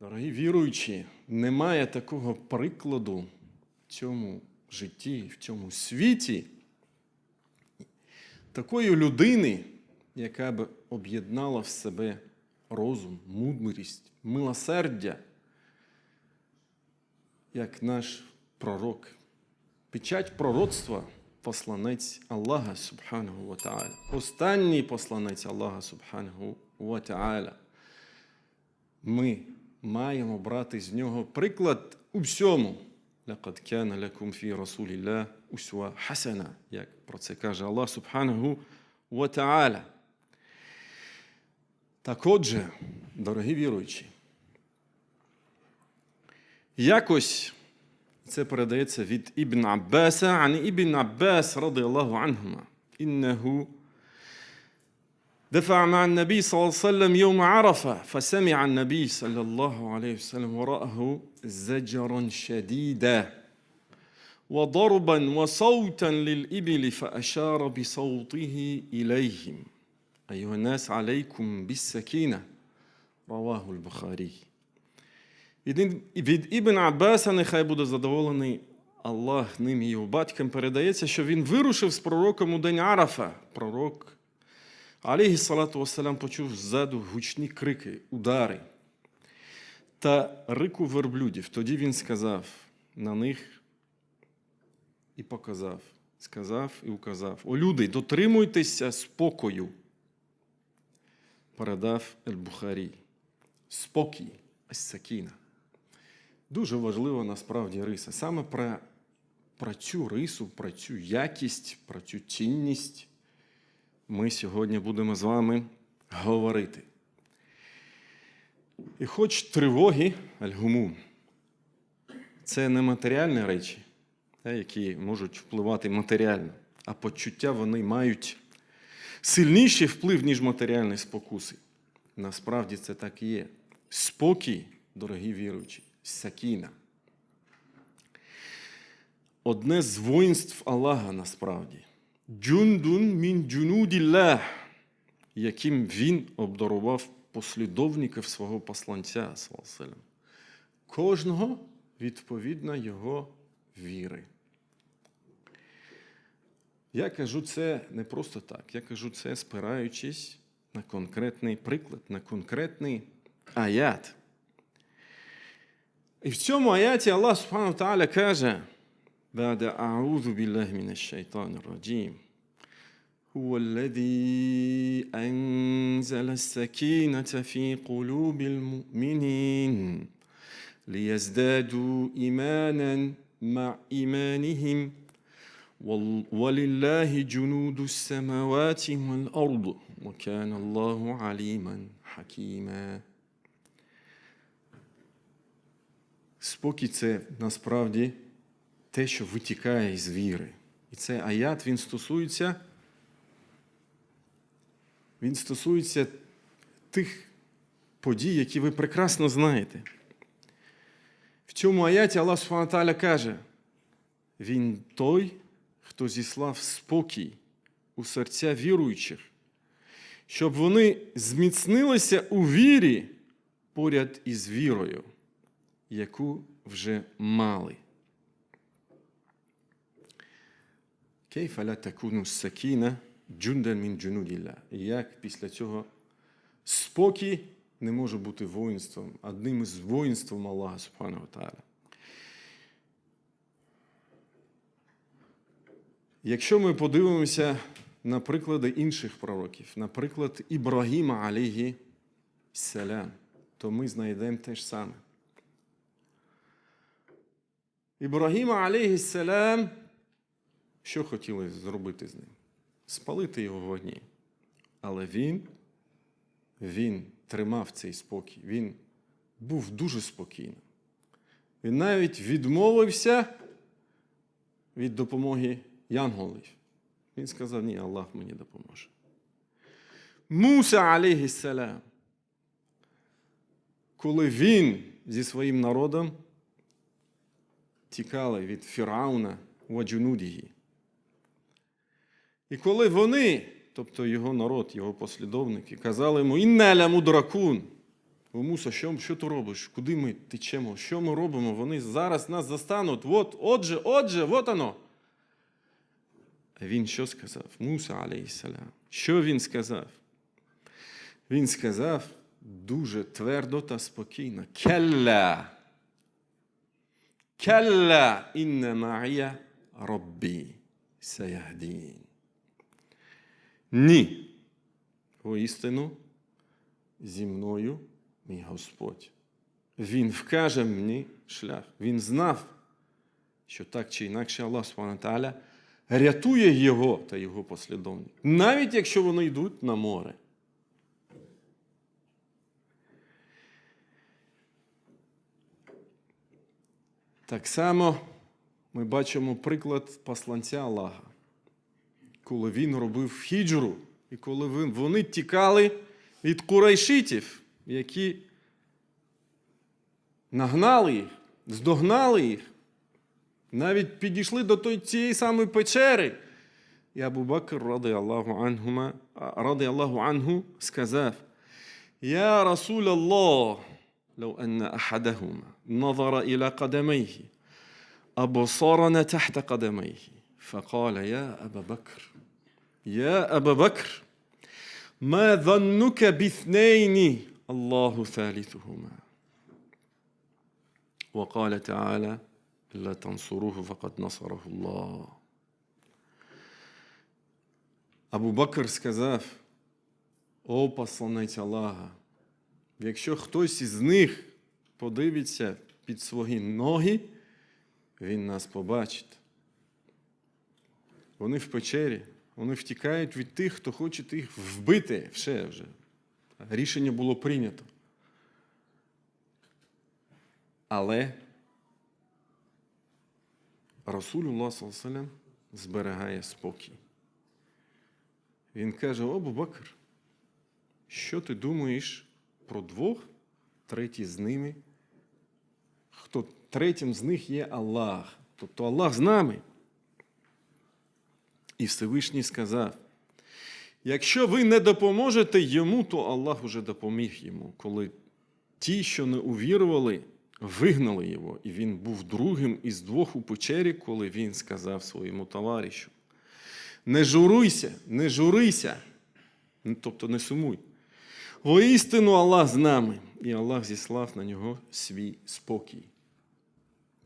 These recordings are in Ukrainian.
Дорогі віруючі, немає такого прикладу в цьому житті, в цьому світі, такої людини, яка б об'єднала в себе розум, мудрість, милосердя, як наш пророк. Печать пророцтва посланець Аллаха Субханаху ва. Останній посланець Аллаха Субханаху ва. Ми маємо брати з нього приклад у всьому. Лакад кяна лакум фі Расулілlah усва хасана, як про це каже Аллах Субханаху ва Та'аля. Так отже, дорогі віруючі, якось це передається від Ібн Аббаса, ан Ібн Аббас, радиаллаху анхума. Іннеху دفع مع النبي صلى الله عليه وسلم يوم عرفة فسمع النبي صلى الله عليه وسلم وراءه زجرا شديدا وضربا وصوتا للإبل فأشار بصوته إليهم أيها الناس عليكم بالسكينة رواه البخاري від, від Ібн Аббаса, нехай буде задоволений Аллах ним і його батьком, передається, що він вирушив з пророком у день Арафа. Пророк Алейхі салату вассалям почув ззаду гучні крики, удари та рику верблюдів. Тоді він сказав на них і показав, сказав і указав: О люди, дотримуйтеся спокою. Передав Ель-Бухарі. Спокій, ас-сакіна. Дуже важлива насправді риса. Саме про, про цю рису, про цю якість, про цю цінність ми сьогодні будемо з вами говорити. І хоч тривоги, альгумум, це не матеріальні речі, які можуть впливати матеріально, а почуття вони мають сильніший вплив, ніж матеріальні спокуси. Насправді це так і є. Спокій, дорогі віруючі, сакіна. Одне з воїнств Аллаха насправді. Джундун мін джунуділлах, яким він обдарував послідовників свого посланця. Кожного відповідно його віри. Я кажу це не просто так. Я кажу це спираючись на конкретний приклад, на конкретний аят. І в цьому аяті Аллах Субхану Тааля каже: بعد أعوذ بالله من الشيطان الرجيم هو الذي أنزل السكينة في قلوب المؤمنين ليزدادوا إيمانا مع إيمانهم وال- ولله جنود السماوات والأرض وكان الله عليما حكيما Спокій це насправді те, що витікає із віри. І цей аят він стосується, він стосується тих подій, які ви прекрасно знаєте. В цьому аяті Аллах Субхану каже, Він той, хто зіслав спокій у серця віруючих, щоб вони зміцнилися у вірі поряд із вірою, яку вже мали. Кейфа ля такуну сакіна джундан мін джунуділля. Як після цього спокій не може бути воїнством, одним із воїнством Аллаха Субхану Тааля. Якщо ми подивимося на приклади інших пророків, наприклад, Ібрагіма Алігі Селям, то ми знайдемо те ж саме. Ібрагіма Алігі Селям що хотіли зробити з ним? Спалити його в вогні. Але він, він тримав цей спокій. Він був дуже спокійним. Він навіть відмовився від допомоги янголів. Він сказав: ні, Аллах мені допоможе. Муса, алейхіссалям, коли він зі своїм народом тікали від Фірауна в Аджунудії. І коли вони, тобто його народ, його послідовники, казали йому «Інна ля мудракун, Муса, що, що ти робиш? Куди ми течемо? Що ми робимо? Вони зараз нас застануть. От, отже, отже, от оно. А він що сказав? Муса, алейхіссалям. Що він сказав? Він сказав дуже твердо та спокійно. Келла. Келла інна ма'я Rabbi саяхдін. Ні. Воістину зі мною мій Господь. Він вкаже мені шлях. Він знав, що так чи інакше Аллах Субхану рятує його та його послідовників, навіть якщо вони йдуть на море. Так само ми бачимо приклад посланця Аллаха, коли він робив хіджру, і коли ви- вони тікали від курайшитів, які нагнали їх, здогнали їх, навіть підійшли до той- цієї самої печери. І Абу Бакр, ради Аллаху анхума, ради Аллаху анху, сказав: Я Расул Аллах, لو أن أحدهما نظر إلى قدميه أبصارنا تحت قدميه فقال يا أبا بكر يا أبا بكر ما ظنك باثنين الله ثالثهما وقال تعالى إلا تنصروه فقد نصره الله Абу Бакр сказав, о посланець Аллаха, якщо хтось із них подивиться під свої ноги, він нас побачить. Вони в печері, вони втікають від тих, хто хоче їх вбити. Все вже. Рішення було прийнято. Але Расулюллах саллаллаху зберігає спокій. Він каже: О, Бакр, що ти думаєш про двох, третій з ними? Хто третім з них є Аллах. Тобто Аллах з нами. І Всевишній сказав: якщо ви не допоможете йому, то Аллах уже допоміг йому, коли ті, що не увірували, вигнали його, і він був другим із двох у печері, коли він сказав своєму товаришу: Не журуйся, не журися, тобто не сумуй. Воістину Аллах з нами, і Аллах зіслав на нього свій спокій.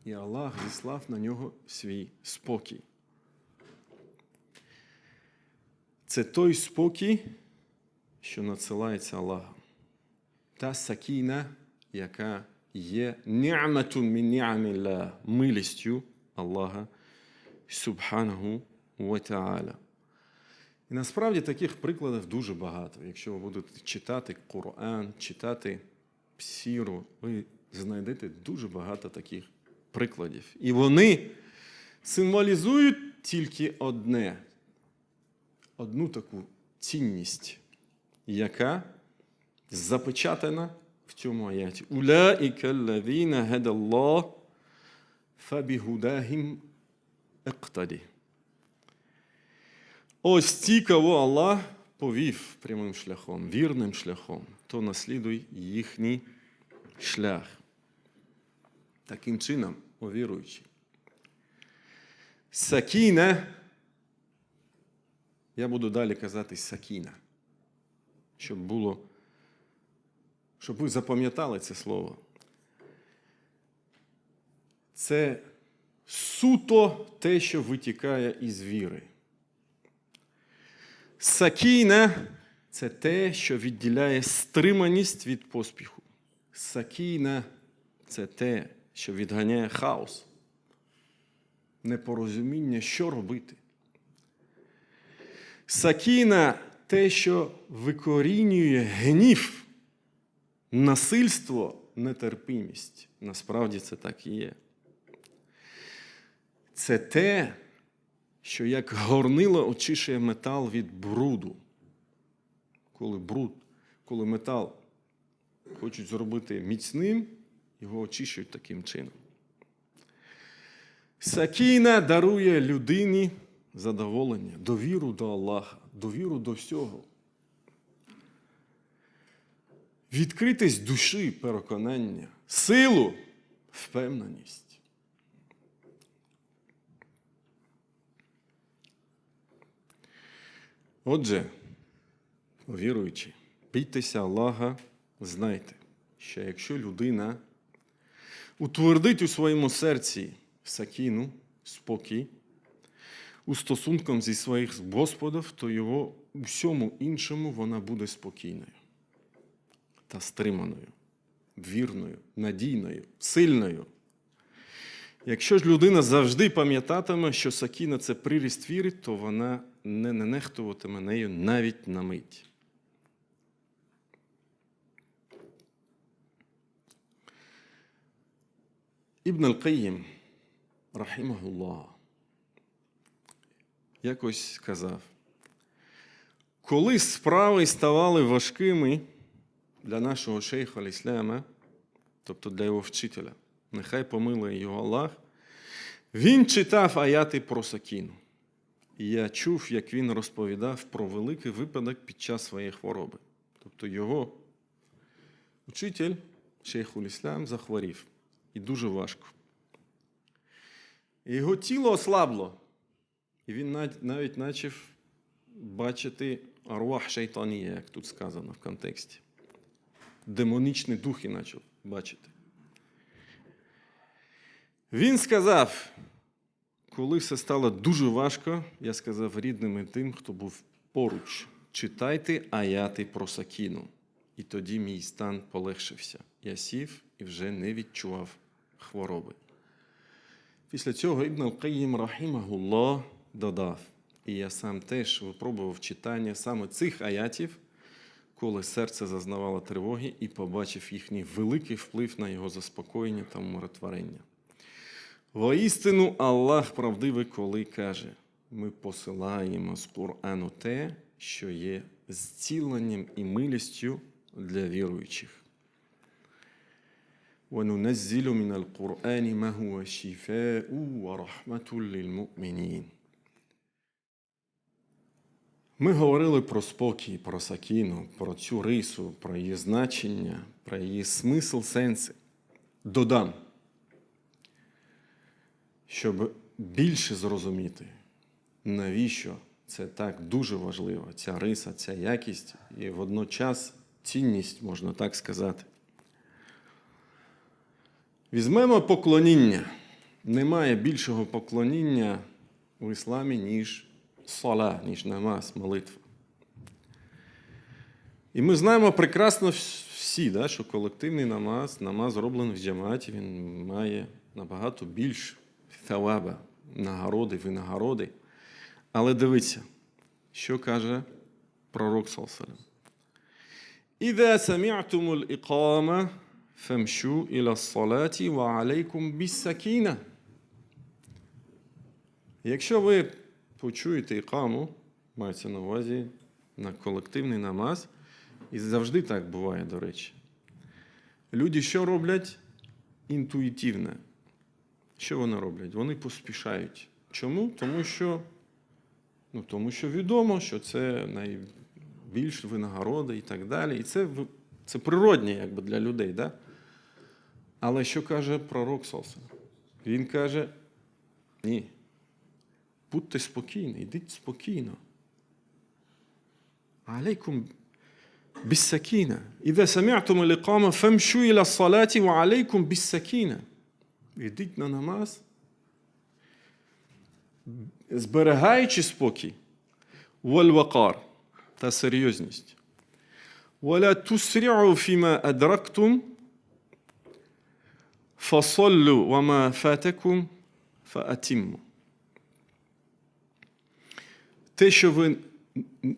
І Аллах зіслав на нього свій спокій. Це той спокій, що надсилається Аллахом. Та сакіна, яка є ні'матун мін ні'амілля, милістю Аллаха Субханаху ва Та'аля. І насправді таких прикладів дуже багато. Якщо ви будете читати Коран, читати Псіру, ви знайдете дуже багато таких прикладів. І вони символізують тільки одне, одну таку цінність, яка запечатана в цьому аяті. Улаїка аллазіна гадаллах фабігудахім иqтаді. Ось ті, кого Аллах повів прямим шляхом, вірним шляхом, то наслідуй їхній шлях. Таким чином, о. Сакіна, я буду далі казати сакіна, щоб було, щоб ви запам'ятали це слово. Це суто те, що витікає із віри. Сакіна це те, що відділяє стриманість від поспіху. Сакіна це те, що відганяє хаос, непорозуміння, що робити. Сакіна те, що викорінює гнів, насильство, нетерпимість. Насправді це так і є. Це те, що як горнило очищує метал від бруду. Коли бруд, коли метал хочуть зробити міцним, його очищують таким чином. Сакіна дарує людині задоволення, довіру до Аллаха, довіру до всього. відкритість душі, переконання, силу, впевненість. Отже, віруючи, бійтеся Аллаха, знайте, що якщо людина утвердить у своєму серці сакіну, спокій, у стосунком зі своїх Господів, то його всьому іншому вона буде спокійною та стриманою, вірною, надійною, сильною. Якщо ж людина завжди пам'ятатиме, що сакіна це приріст віри, то вона не нехтуватиме нею навіть на мить. Ібн Аль-Каїм, рахімахуллах, якось сказав, коли справи ставали важкими для нашого шейха Алісляма, тобто для його вчителя, нехай помилує його Аллах, він читав аяти про Сакіну. І я чув, як він розповідав про великий випадок під час своєї хвороби. Тобто його учитель, шейхуль Іслам, захворів. І дуже важко. Його тіло ослабло. І він навіть почав бачити арвах шайтанія, як тут сказано в контексті. Демонічні духи почав бачити. Він сказав, коли все стало дуже важко, я сказав рідним і тим, хто був поруч, читайте аяти про Сакіну. І тоді мій стан полегшився. Я сів і вже не відчував хвороби. Після цього Ібн Ал-Каїм Рахімахуллах додав, і я сам теж випробував читання саме цих аятів, коли серце зазнавало тривоги і побачив їхній великий вплив на його заспокоєння та умиротворення. Воістину Аллах правдивий, коли каже: ми посилаємо з Корану те, що є зціленням і милістю для віруючих. وننزل من القرآن ما هو شفاء ورحمة للمؤمنين. ми говорили про спокій, про сакіну, про цю рису, про її значення, про її смисл, сенси. Додам, щоб більше зрозуміти, навіщо це так дуже важливо, ця риса, ця якість і водночас цінність, можна так сказати. Візьмемо поклоніння. Немає більшого поклоніння в ісламі, ніж сала, ніж намаз, молитва. І ми знаємо прекрасно всі, да, що колективний намаз, намаз зроблений в джаматі, він має набагато більш талаба, нагороди, винагороди. Але дивіться, що каже пророк Салсалям. Іде самі'тумуль ікама фемшу іла салаті ва алейкум біссакіна. Якщо ви почуєте ікаму, мається на увазі на колективний намаз, і завжди так буває, до речі. Люди що роблять? Інтуїтивне. Що вони роблять? Вони поспішають. Чому? Тому що, ну, тому що відомо, що це найбільш винагорода і так далі. І це, це природне якби, для людей. Да? Але що каже пророк Сосен? Він каже: ні. Будьте спокійні, йдіть спокійно. عليكم بالسكينة إذا سمعتم الإقامة فامشوا إلى الصلاة وعليكم بالسكينة Йдіть на намаз, зберігаючи спокій, والوقار та серйозність. ولا تسرعوا فيما أدركتم فصلوا وما فاتكم فأتموا те, що ви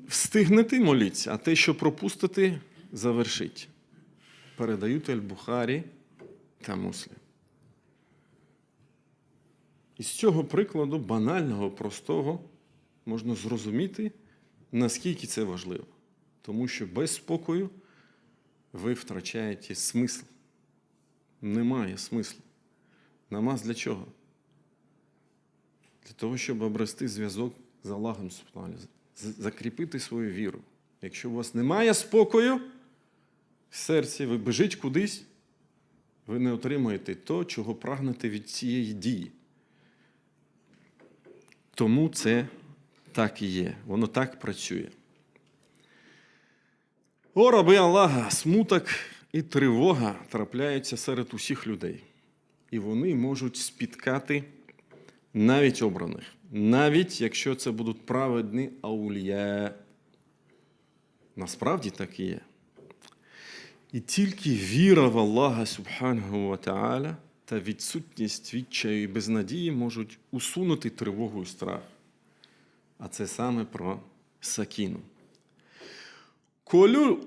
встигнете, моліться, а те, що пропустите, завершіть. Передають Аль-Бухарі та Муслим. І з цього прикладу, банального, простого, можна зрозуміти, наскільки це важливо. Тому що без спокою ви втрачаєте смисл. Немає смислу. Намаз для чого? Для того, щоб обрести зв'язок з Аллахом, Субхану, закріпити свою віру. Якщо у вас немає спокою, в серці, ви біжите кудись, ви не отримаєте то, чого прагнете від цієї дії. Тому це так і є. Воно так працює. О, раби Аллаха, смуток і тривога трапляються серед усіх людей. І вони можуть спіткати навіть обраних, навіть якщо це будуть праведні аулія. Насправді так і є. І тільки віра в Аллаха Субханаху ва Та'аля та відсутність відчаю і безнадії можуть усунути тривогу і страх. А це саме про сакіну.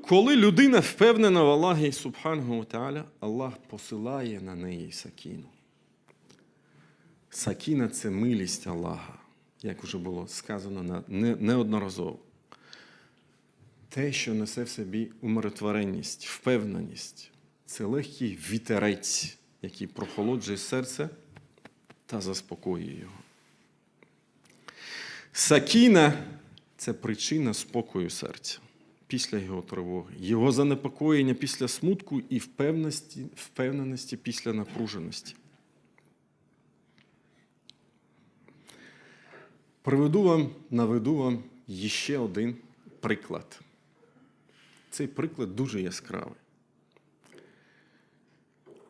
Коли, людина впевнена в Аллахі Субханаху ва Та'аля, Аллах посилає на неї сакіну. Сакіна це милість Аллаха, як вже було сказано неодноразово. Те, що несе в собі умиротвореність, впевненість, це легкий вітерець, який прохолоджує серце та заспокоює його. Сакіна це причина спокою серця після його тривоги, його занепокоєння після смутку і впевненості, впевненості після напруженості. Приведу вам, наведу вам ще один приклад. Цей приклад дуже яскравий.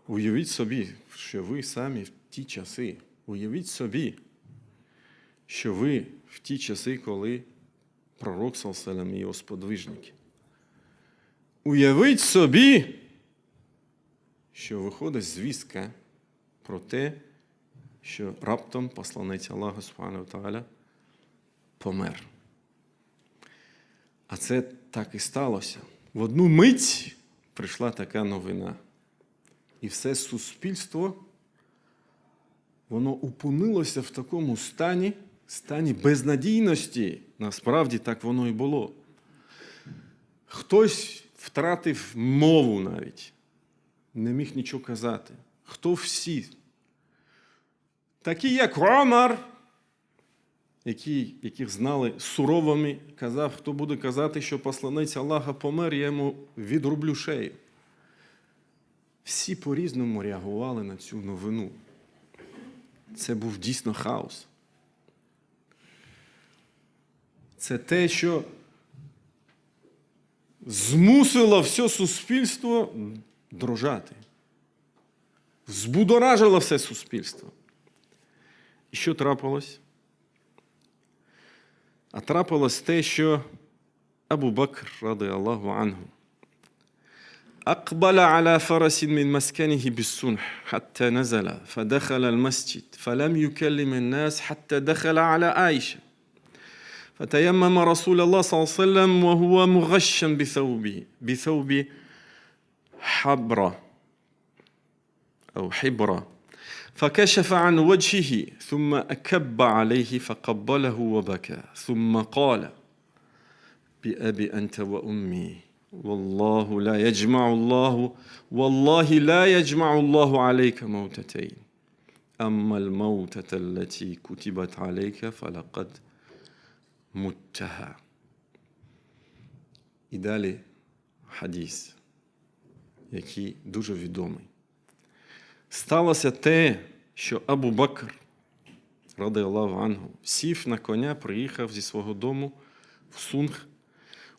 Уявіть собі, що ви самі в ті часи, уявіть собі, що ви в ті часи, коли пророк Салселем і його сподвижники. Уявіть собі, що виходить звістка про те, що раптом посланець Аллаха Субхану Тааля помер. А це так і сталося. В одну мить прийшла така новина. І все суспільство, воно опинилося в такому стані, стані безнадійності. Насправді так воно і було. Хтось втратив мову навіть, не міг нічого казати. Хто всі? Такі, як Омар, які, яких знали суровими, казав, хто буде казати, що посланець Аллаха помер, я йому відрублю шею. Всі по-різному реагували на цю новину. Це був дійсно хаос. Це те, що змусило все суспільство дрожати. Збудоражило все суспільство. І що трапилось? А трапилось те, що Абу Бакр, ради Аллаху анху, أقبل على فرس من مسكنه بالسنح حتى نزل فدخل المسجد فلم يكلم الناس حتى دخل على عائشة فتيمم رسول الله صلى الله عليه وسلم وهو مغشا بثوبه بثوب حبرة أو حبرة فكشف عن وجهه ثم أكب عليه فقبله وبكى. ثم قال بأبي أنت وأمي والله لا يجمع الله والله لا يجمع الله عليك موتتين. أما الموتة التي كتبت عليك فلقد متها. I حديث يكي دوجو في دومي. Сталося те, що Абу Бакр, ради Аллаху Ангу, сів на коня, приїхав зі свого дому в Сунг,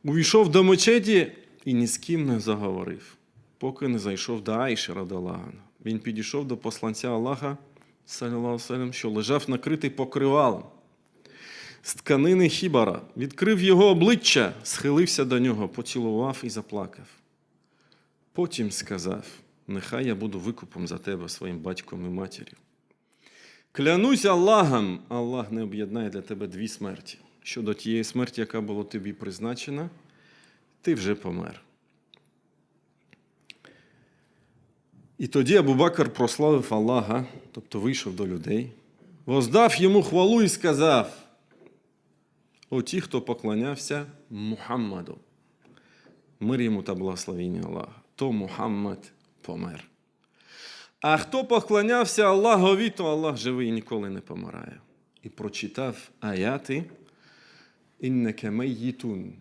увійшов до мечеті і ні з ким не заговорив, поки не зайшов до Аїші, ради Аллаху. Він підійшов до посланця Аллаха, салям, що лежав накритий покривалом. З тканини хібара, відкрив його обличчя, схилився до нього, поцілував і заплакав. Потім сказав: Нехай я буду викупом за тебе своїм батьком і матір'ю. Клянусь Аллахом, Аллах не об'єднає для тебе дві смерті. Щодо тієї смерті, яка була тобі призначена, ти вже помер. І тоді Абу-Бакр прославив Аллаха, тобто вийшов до людей, воздав йому хвалу і сказав: О ті, хто поклонявся Мухаммаду, мир йому та благословіння Аллаха, то Мухаммад помер. А хто поклонявся Аллагові, то Аллах живий і ніколи не помирає. І прочитав аяти іннеке мейтун.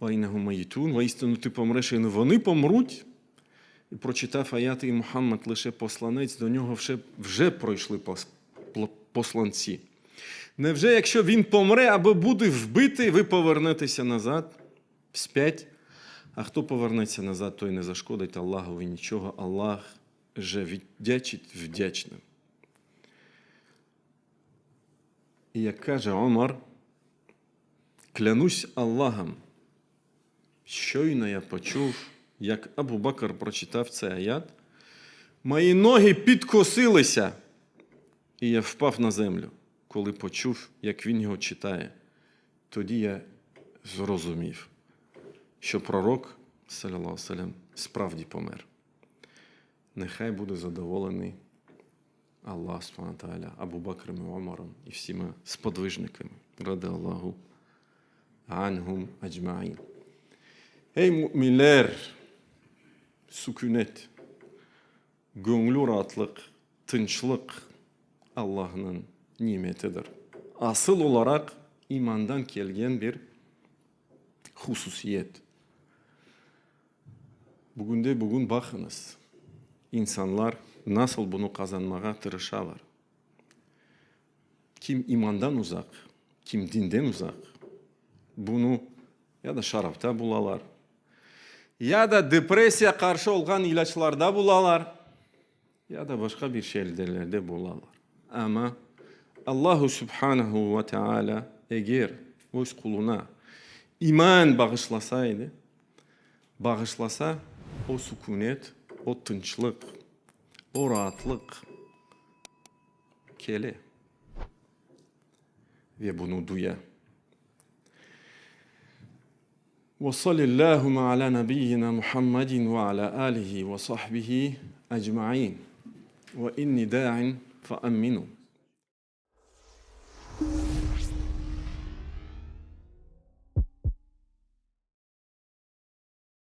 Вайнегу мейтун, воістину ти помреш, і вони помруть. І прочитав аяти і Мухаммад лише посланець, до нього вже, вже пройшли посланці. Невже якщо він помре або буде вбитий, ви повернетеся назад? Вспять? А хто повернеться назад, той не зашкодить Аллахові нічого. Аллах же віддячить вдячним. І як каже Омар, клянусь Аллахом, щойно я почув, як Абу Бакр прочитав цей аят, мої ноги підкосилися, і я впав на землю, коли почув, як він його читає. Тоді я зрозумів, що пророк, салям, справді помер. Нехай буде задоволений Аллах Субхану Абу Бакром і Омаром і всіма сподвижниками. Ради Аллаху anhum ajma'in. Ey müminler, sükunet, gönlü rahatlık, tınçlık Allah'ın nimetidir. Asıl olarak imandan gelgen bir hususiyet. Bugün de bugün bakınız. İnsanlar nasıl bunu kazanmaya tırışarlar. Kim imandan uzak, kim dinden uzak, bunu ya da şarapta bulalar. Ya da depresiya karşı olgan ilaçlarda bulalar. Ya da başka bir şeylerde bulalar. Ama Allahu Subhanahu ve Teala eğer öz kuluna iman bağışlasaydı, bağışlasa o sükunet, o tınçlık, o rahatlık kele ve bunu duya. وصل اللهم على نبينا محمد وعلى آله وصحبه أجمعين وإني داع فأمنوا